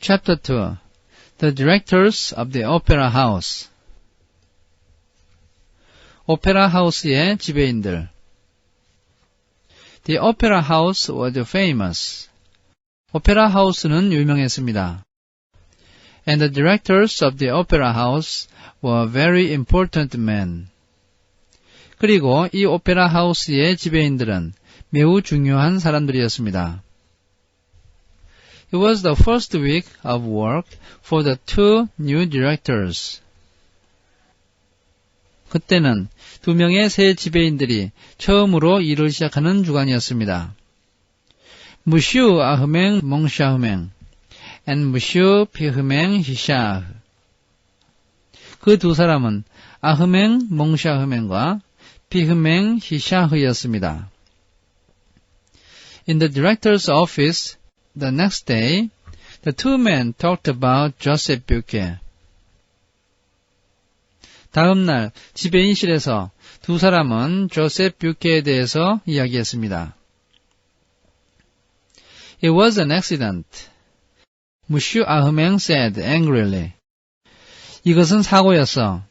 Chapter 2 The Directors of the Opera House 오페라 하우스의 지배인들 The Opera House was famous. 오페라 하우스는 유명했습니다. And the directors of the Opera House were very important men. 그리고 이 오페라 하우스의 지배인들은 매우 중요한 사람들이었습니다. It was the first week of work for the two new directors. 그때는 두 명의 새 지배인들이 처음으로 일을 시작하는 주간이었습니다. 무슈 아흐맹 몽샤흐맹 and 무슈 피흐맹 히샤흐 그 두 사람은 아흐맹 몽샤흐맹과 피흐맹 히샤흐였습니다. In the director's office, The next day, the two men talked about Joseph Buquet. 다음 날 지배인실에서 두 사람은 조셉 뷰케에 대해서 이야기했습니다. It was an accident. Monsieur Ahmeng said angrily. 이것은 사고였어.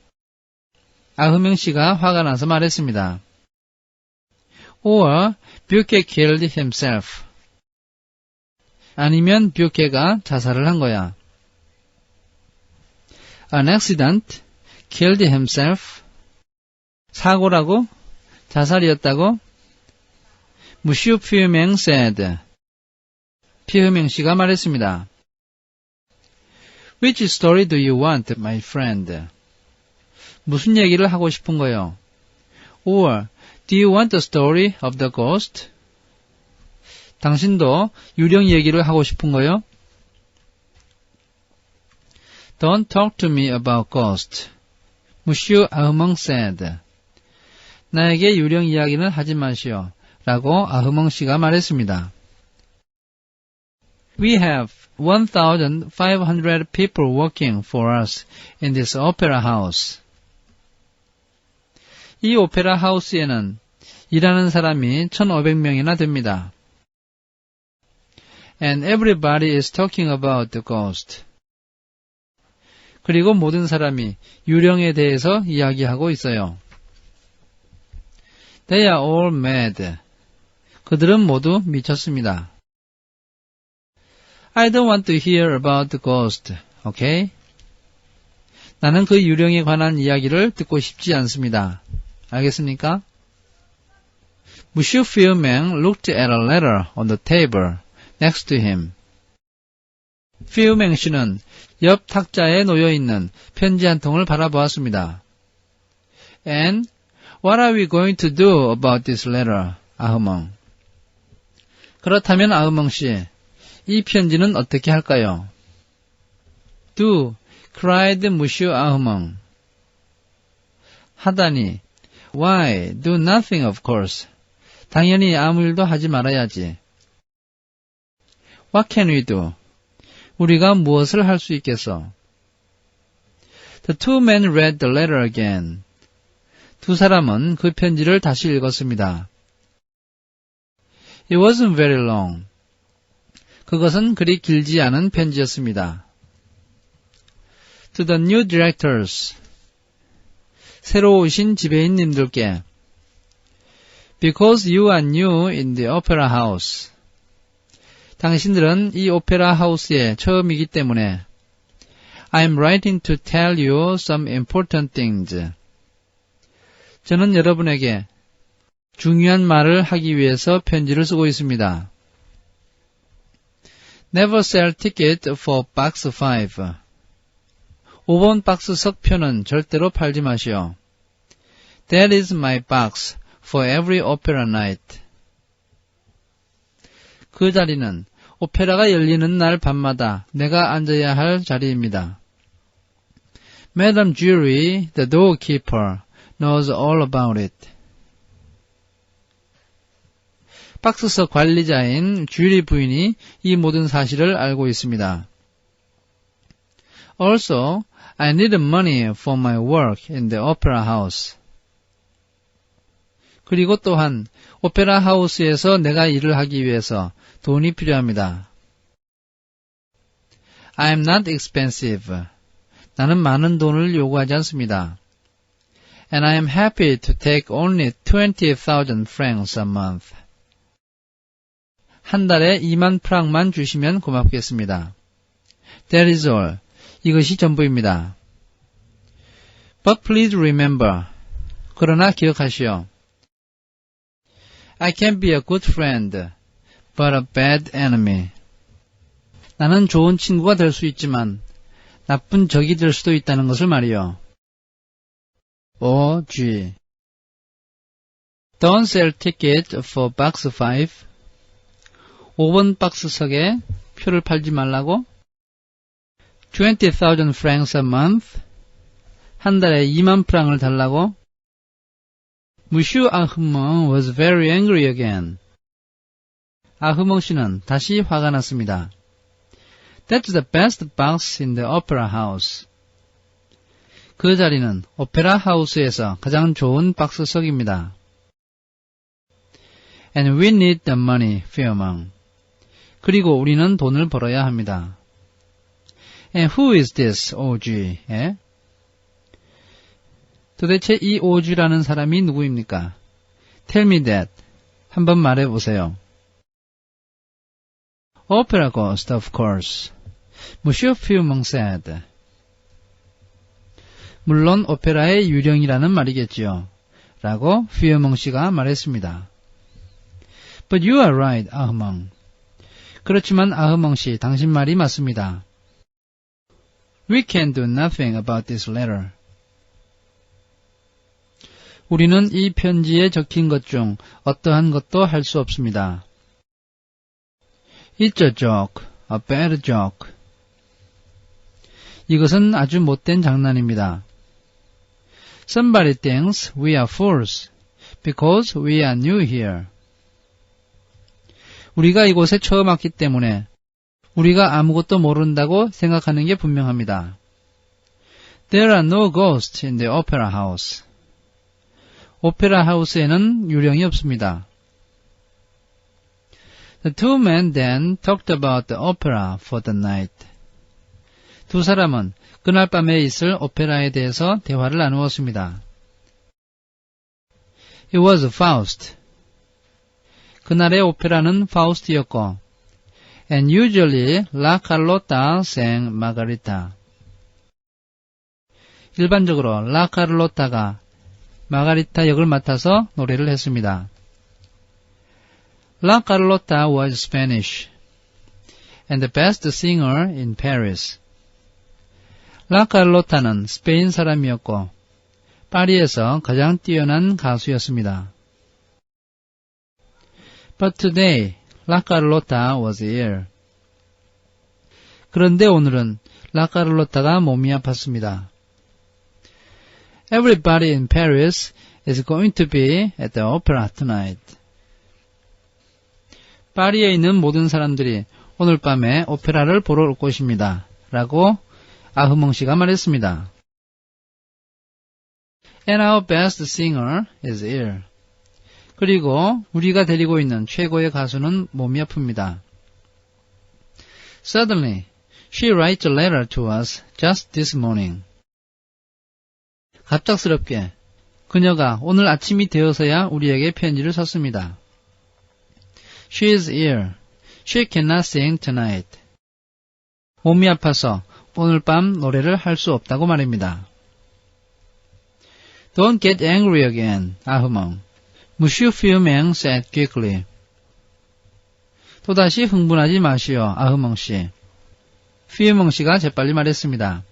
아흐명 씨가 화가 나서 말했습니다. Or Buquet killed himself. 아니면 뷰케가 자살을 한 거야. An accident killed himself. 사고라고? 자살이었다고? 무슈 피흐맹 said. 피흐맹 씨가 말했습니다. Which story do you want, my friend? 무슨 얘기를 하고 싶은 거요? Or, do you want the story of the ghost? 당신도 유령 얘기를 하고 싶은 거요? Don't talk to me about ghost. Monsieur Ahmong said. 나에게 유령 이야기는 하지 마시오. 라고 아흐멍 씨가 말했습니다. We have 1,500 people working for us in this opera house. 이 오페라 하우스에는 일하는 사람이 1,500명이나 됩니다. And everybody is talking about the ghost. 그리고 모든 사람이 유령에 대해서 이야기하고 있어요. They are all mad. 그들은 모두 미쳤습니다. I don't want to hear about the ghost. Okay? 나는 그 유령에 관한 이야기를 듣고 싶지 않습니다. 알겠습니까? Monsieur Firmin looked at a letter on the table. Next to him. 피우맹 씨는 옆 탁자에 놓여 있는 편지 한 통을 바라보았습니다. And what are we going to do about this letter, 아흐멍? 그렇다면 아흐멍 씨, 이 편지는 어떻게 할까요? Do, cried 무슈 아흐멍. 하다니, why, do nothing of course. 당연히 아무 일도 하지 말아야지. What can we do? 우리가 무엇을 할 수 있겠어? The two men read the letter again. 두 사람은 그 편지를 다시 읽었습니다. It wasn't very long. 그것은 그리 길지 않은 편지였습니다. To the new directors. 새로 오신 지배인님들께 Because you are new in the opera house. 당신들은 이 오페라 하우스에 처음이기 때문에 I'm writing to tell you some important things. 저는 여러분에게 중요한 말을 하기 위해서 편지를 쓰고 있습니다. Never sell ticket for box 5. 5번 박스 석표는 절대로 팔지 마시오. That is my box for every opera night. 그 자리는 오페라가 열리는 날 밤마다 내가 앉아야 할 자리입니다. Madame Jury, the doorkeeper, knows all about it. 박스석 관리자인 주리 부인이 이 모든 사실을 알고 있습니다. Also, I need money for my work in the opera house. 그리고 또한 오페라 하우스에서 내가 일을 하기 위해서 돈이 필요합니다. I'm not expensive. 나는 많은 돈을 요구하지 않습니다. And I am happy to take only 20,000 francs a month. 한 달에 2만 프랑만 주시면 고맙겠습니다. That is all. 이것이 전부입니다. But please remember. 그러나 기억하시오. I can be a good friend, but a bad enemy. 나는 좋은 친구가 될 수 있지만 나쁜 적이 될 수도 있다는 것을 말이요. O, G. Don't sell ticket for box 5. 5번 박스석에 표를 팔지 말라고? 20,000 francs a month. 한 달에 2만 프랑을 달라고? Monsieur Ahmong was very angry again. 아흐몽 씨는 다시 화가 났습니다. That's the best box in the opera house. 그 자리는 오페라 하우스에서 가장 좋은 박스석입니다. And we need the money, Fairmont. 그리고 우리는 돈을 벌어야 합니다. And who is this OG? 예? 도대체 이 OG라는 사람이 누구입니까? Tell me that. 한번 말해 보세요. Opera ghost, of course. Monsieur Fairmont said. 물론 오페라의 유령이라는 말이겠지요. 라고 휘어몽 씨가 말했습니다. But you are right, 아흐멍. 그렇지만 아흐멍 씨, 당신 말이 맞습니다. We can do nothing about this letter. 우리는 이 편지에 적힌 것 중 어떠한 것도 할 수 없습니다. It's a joke, a bad joke. 이것은 아주 못된 장난입니다. Somebody thinks we are fools because we are new here. 우리가 이곳에 처음 왔기 때문에 우리가 아무것도 모른다고 생각하는 게 분명합니다. There are no ghosts in the opera house. 오페라 하우스에는 유령이 없습니다. The two men then talked about the opera for the night. 두 사람은 그날 밤에 있을 오페라에 대해서 대화를 나누었습니다. It was Faust. 그날의 오페라는 파우스트였고, and usually La Carlotta sang Margarita. 일반적으로 라 카를로타가 마가리타 역을 맡아서 노래를 했습니다. La Carlota was Spanish and the best singer in Paris. 라 카를로타는 스페인 사람이었고 파리에서 가장 뛰어난 가수였습니다. But today, La Carlota was ill. 그런데 오늘은 라 카를로타가 몸이 아팠습니다. Everybody in Paris is going to be at the opera tonight. 파리에 있는 모든 사람들이 오늘 밤에 오페라를 보러 올 것입니다. 라고 아흐몽 씨가 말했습니다. And our best singer is ill. 그리고 우리가 데리고 있는 최고의 가수는 몸이 아픕니다. Suddenly, she writes a letter to us just this morning. 갑작스럽게 그녀가 오늘 아침이 되어서야 우리에게 편지를 썼습니다. She is ill. She cannot sing tonight. 몸이 아파서 오늘 밤 노래를 할 수 없다고 말입니다. Don't get angry again, 아흐멍. Monsieur Firmeng said quickly. 또다시 흥분하지 마시오, 아흐멍 씨. 피에멍 씨가 재빨리 말했습니다.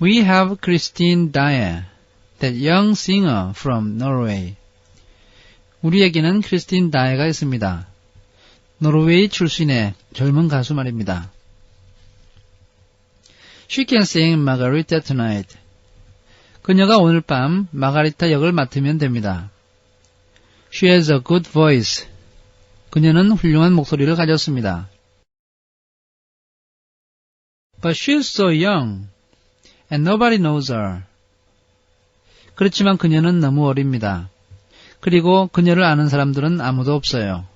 We have Christine Daae, that young singer from Norway. 우리에게는 크리스틴 다에가 있습니다. 노르웨이 출신의 젊은 가수 말입니다. She can sing Margarita tonight. 그녀가 오늘 밤 마가리타 역을 맡으면 됩니다. She has a good voice. 그녀는 훌륭한 목소리를 가졌습니다. But she's so young, and nobody knows her. 그렇지만 그녀는 너무 어립니다. 그리고 그녀를 아는 사람들은 아무도 없어요.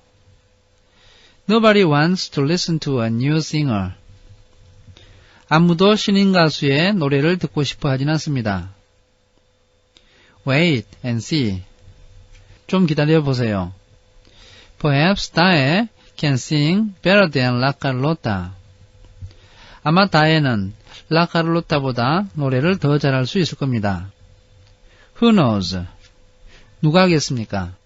Nobody wants to listen to a new singer. 아무도 신인 가수의 노래를 듣고 싶어 하진 않습니다. Wait and see. 좀 기다려 보세요. Perhaps Dae can sing better than La Carlota. 아마 다에는 라카를로타보다 노래를 더 잘할 수 있을 겁니다. Who knows? 누가 하겠습니까?